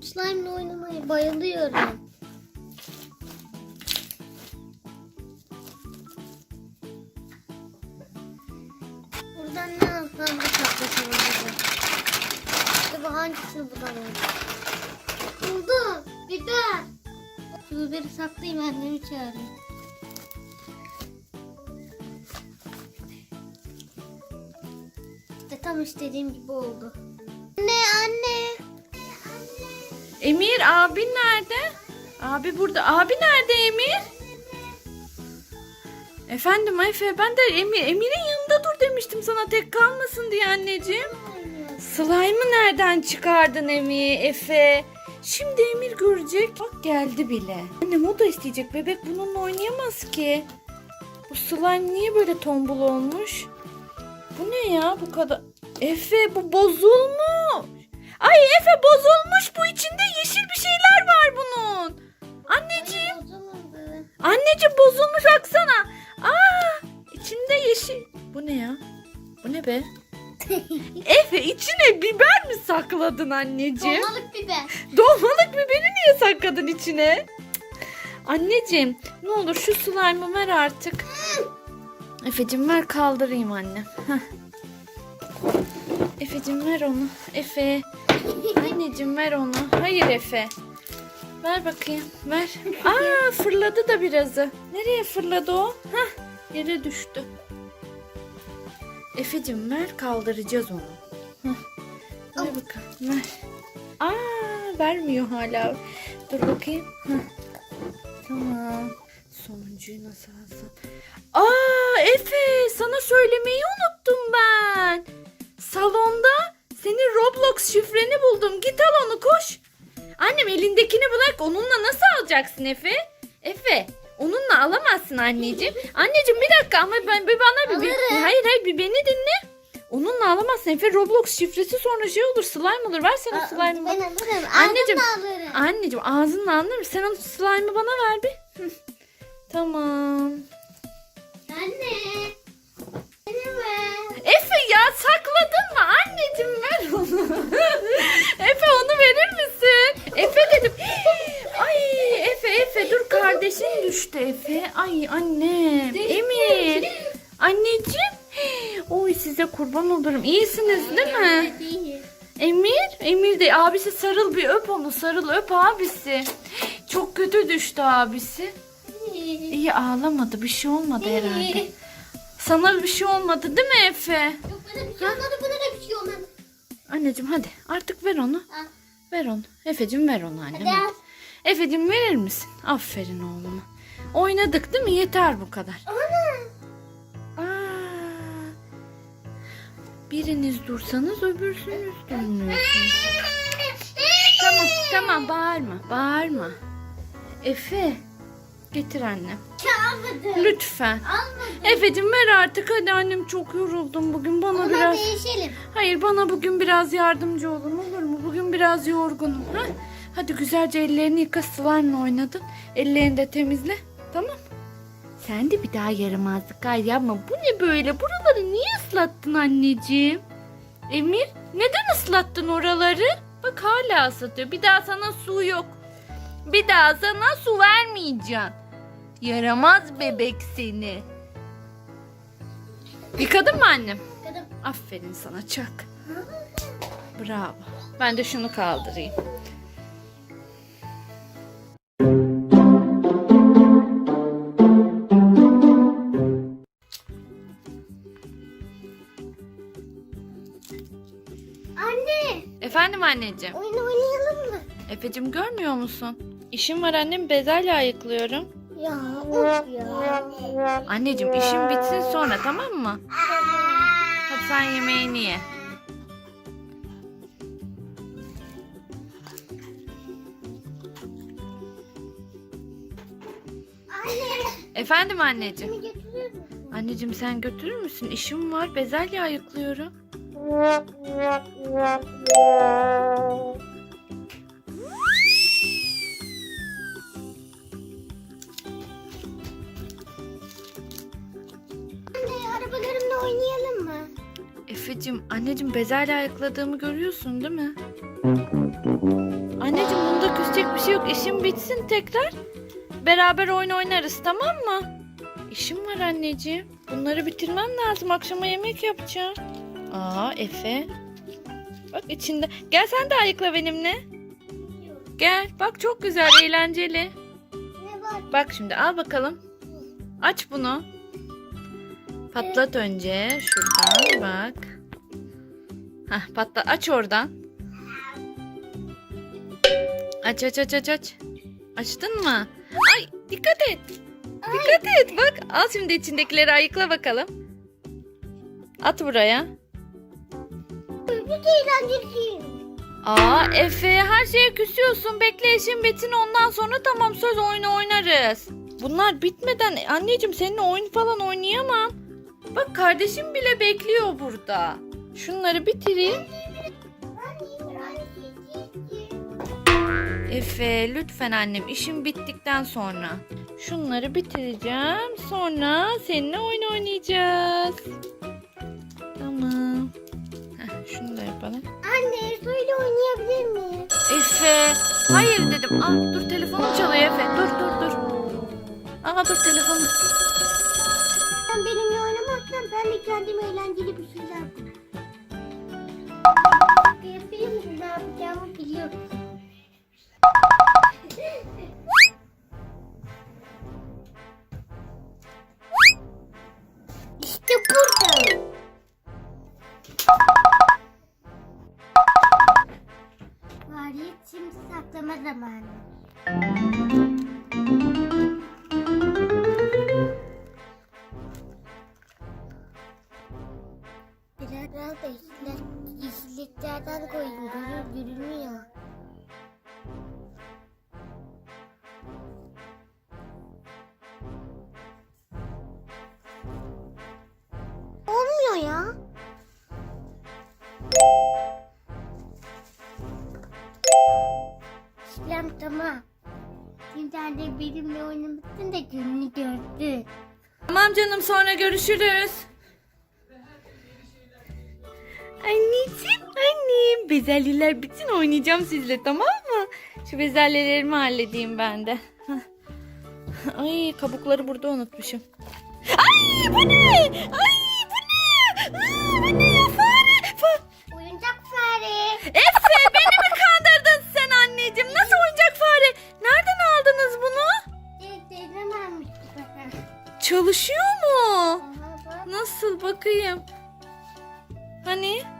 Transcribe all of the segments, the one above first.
Slime'la oynamaya bayılıyorum. Buradan ne alsam bir saklasam acaba? Acaba hangisini bulalım? Buldum. Biber. Şu biberi saklayayım annemi çağırayım. İşte tam istediğim gibi oldu. Anne anne. Emir abin nerede? Abi burada. Abi nerede Emir? Efendim Efe ben de Emir, Emir'in yanında dur demiştim sana tek kalmasın diye anneciğim. Slime'ı nereden çıkardın Emir Efe? Şimdi Emir görecek. Bak geldi bile. Annem o da isteyecek. Bebek bununla oynayamaz ki. Bu slime niye böyle tombul olmuş? Bu ne ya bu kadar? Efe bu bozulmuş. Ay Efe bozulmuş bu içinde yeşil bir şeyler var bunun. Anneciğim. Anneciğim bozulmuş baksana. Aa içinde yeşil. Bu ne ya? Bu ne be? Efe içine biber mi sakladın anneciğim? Dolmalık biber. Dolmalık biberi niye sakladın içine? Cık. Anneciğim ne olur şu slime'ı ver artık. Efe'cim ver kaldırayım annem. Heh. Efe'cim ver onu. Efe. Anneciğim ver onu. Hayır Efe. Ver bakayım. Ver. Aa fırladı da birazı. Nereye fırladı o? Hah yere düştü. Efe'cim ver kaldıracağız onu. Hah. Ver bakalım. Ver. Aa vermiyor hala. Dur bakayım. Hah. Tamam. Sonuncuyu nasıl alsam? Aa Efe sana söylemeyi unuttum ben. Salonda Roblox şifreni buldum. Git al onu koş. Annem elindekini bırak. Onunla nasıl alacaksın Efe? Efe onunla alamazsın anneciğim. Anneciğim bir dakika ama ben bir bana bir, bir Alırım. hayır hayır bir beni dinle. Onunla alamazsın Efe. Roblox şifresi sonra şey olur slime olur. Ver sen o slime'ı. Ben alırım. Anneciğim. Alırım. Anneciğim ağzınla mısın? Sen o slime'ı bana ver bir. Tamam. Anne. Beni ver. Efe ya sakladın mı? Anneciğim ver onu. Efe onu verir misin? Efe dedim. Ay Efe Efe dur kardeşin düştü Efe. Ay anne. Emir. Anneciğim. Oy size kurban olurum. İyisiniz değil mi? Emir, Emir de abisi sarıl bir öp onu sarıl öp abisi. Çok kötü düştü abisi. İyi ağlamadı bir şey olmadı herhalde. Sana bir şey olmadı değil mi Efe? Yok bana bir şey olmadı. Bana da bir şey olmadı. Anneciğim hadi artık ver onu. Al. Ver onu. Efe'cim ver onu annem. Hadi. Efe'cim verir misin? Aferin oğluma. Oynadık değil mi? Yeter bu kadar. Aa, biriniz dursanız öbürsünüz durmuyorsunuz. Tamam tamam bağırma bağırma. Efe getir annem. Çalmadı. Lütfen. Almadı. Efe'cim ver artık hadi annem çok yoruldum bugün bana Ona biraz. değişelim. Hayır bana bugün biraz yardımcı olun olur mu? Bugün biraz yorgunum. Ha? Hadi güzelce ellerini yıka slime'la oynadın. Ellerini de temizle. Tamam Sen de bir daha yaramazlık ay yapma. Bu ne böyle? Buraları niye ıslattın anneciğim? Emir neden ıslattın oraları? Bak hala ıslatıyor. Bir daha sana su yok. Bir daha sana su vermeyeceğim. Yaramaz bebek seni. Yıkadın mı annem? Kadın. Aferin sana çak. Bravo. Ben de şunu kaldırayım. Efendim anneciğim. Oyun oynayalım mı? Efe'cim görmüyor musun? İşim var annem bezelye ayıklıyorum. Ya of ya. Anneciğim işim bitsin sonra tamam mı? Hadi sen yemeğini ye. Anne. Efendim anneciğim. Anneciğim sen götürür müsün? İşim var bezelye ayıklıyorum. Anne arabalarımla oynayalım mı? Efe'cim anneciğim bezelye ayıkladığımı görüyorsun değil mi? Anneciğim işim bitsin tekrar. Beraber oyun oynarız tamam mı? İşim var anneciğim. Bunları bitirmem lazım. Akşama yemek yapacağım. Aa Efe. Bak içinde. Gel sen de ayıkla benimle. Gel. Bak çok güzel, eğlenceli. Bak şimdi al bakalım. Aç bunu. Patlat önce. Şuradan bak. Hah patlat. Aç oradan. Aç aç aç aç aç. Açtın mı? Ay dikkat et. Dikkat et. Bak al şimdi içindekileri ayıkla bakalım. At buraya. Bir eğlenceliyim. Aa Efe her şeye küsüyorsun. Bekle işin bitsin ondan sonra tamam söz oyunu oynarız. Bunlar bitmeden anneciğim seninle oyun falan oynayamam. Bak kardeşim bile bekliyor burada. Şunları bitireyim. Efe lütfen annem işim bittikten sonra. Şunları bitireceğim. Sonra seninle oyun oynayacağız. Yapalım. Anne suyla oynayabilir miyim? Efe. Hayır dedim. Aa, dur telefonum çalıyor Efe. Dur dur dur. Aa dur telefonum. Sen benimle oynamazsan ben de kendime eğlenceli bir şeyler bulurum. Yapayım? Ne yapacağımı biliyorum. Biraz da yeşillik, yeşilliklerden koyun. Görür, görünmüyor. Ya. İşlem tamam. Şimdi anne benimle oynamışsın da gününü gördü. Tamam canım sonra görüşürüz. Anneciğim annem bezelyeler bütün oynayacağım sizle tamam mı? Şu bezelyelerimi halledeyim ben de. Ay kabukları burada unutmuşum. Ay bu ne? Ay bu ne? Aa, bu ne? Fare. Fa- Oyuncak fare. Efe beni mi kandırdın sen anneciğim? Nasıl oyuncak fare? Nereden aldınız bunu? Almıştı. Çalışıyor mu? Nasıl bakayım? Hani? Ay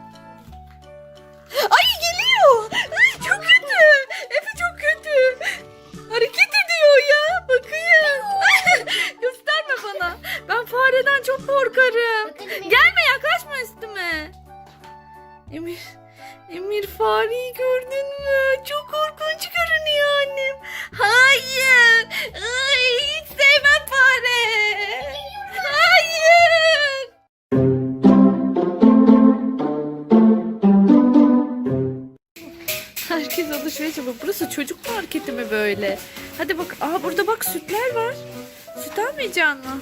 böyle? Hadi bak. Aa burada bak sütler var. Süt almayacaksın mı?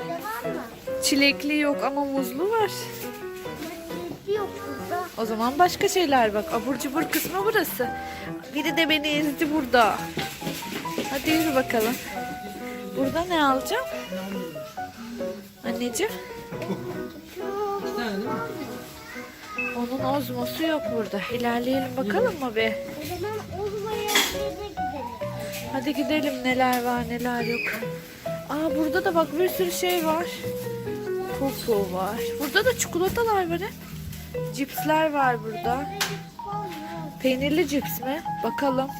Devam mı? Çilekli yok ama muzlu var. Bak, yok burada. O zaman başka şeyler bak. Abur cubur kısmı burası. Biri de beni ezdi burada. Hadi yürü bakalım. Burada ne alacağım? Anneciğim. Onun ozmosu yok burada. İlerleyelim bakalım mı bir? O zaman Ulma'ya gidelim. Hadi gidelim neler var neler yok. Aa burada da bak bir sürü şey var. Fufu var. Burada da çikolatalar var hep. Cipsler var burada. Peynirli cips mi? Bakalım.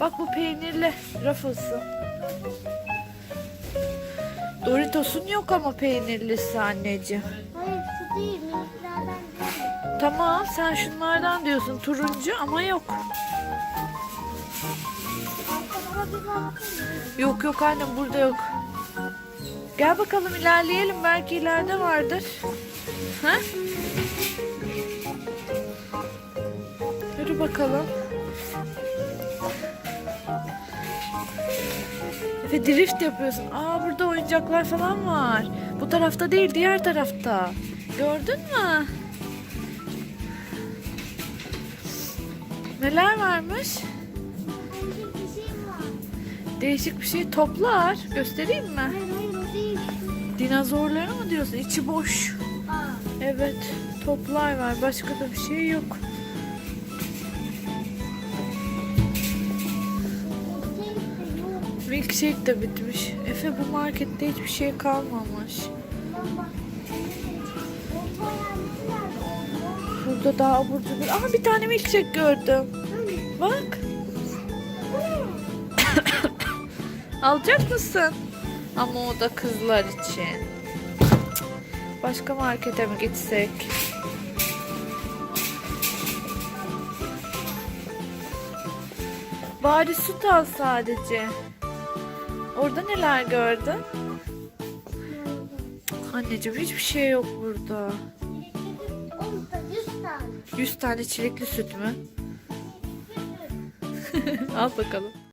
Bak bu peynirli Ruffles'ın. Doritos'un yok ama peynirlisi anneciğim. Tamam sen şunlardan diyorsun turuncu ama yok. Yok yok annem burada yok. Gel bakalım ilerleyelim belki ileride vardır. Ha? Yürü bakalım. Efe drift yapıyorsun. Aa burada oyuncaklar falan var. Bu tarafta değil diğer tarafta. Gördün mü? Neler varmış? Bir şey Değişik bir şey toplar. Göstereyim mi? Hayır hayır o değil. Dinozorları mı diyorsun? İçi boş. Aa. Evet. Toplar var. Başka da bir şey yok. Milkshake de bitmiş. Efe bu markette hiçbir şey kalmamış. Burada daha abur cubur. Aha bir tane milkshake gördüm. Bak. Alacak mısın? Ama o da kızlar için. Başka markete mi gitsek? Bari süt al sadece. Orada neler gördün? Anneciğim hiçbir şey yok burada. 100 tane çilekli süt mü? al bakalım.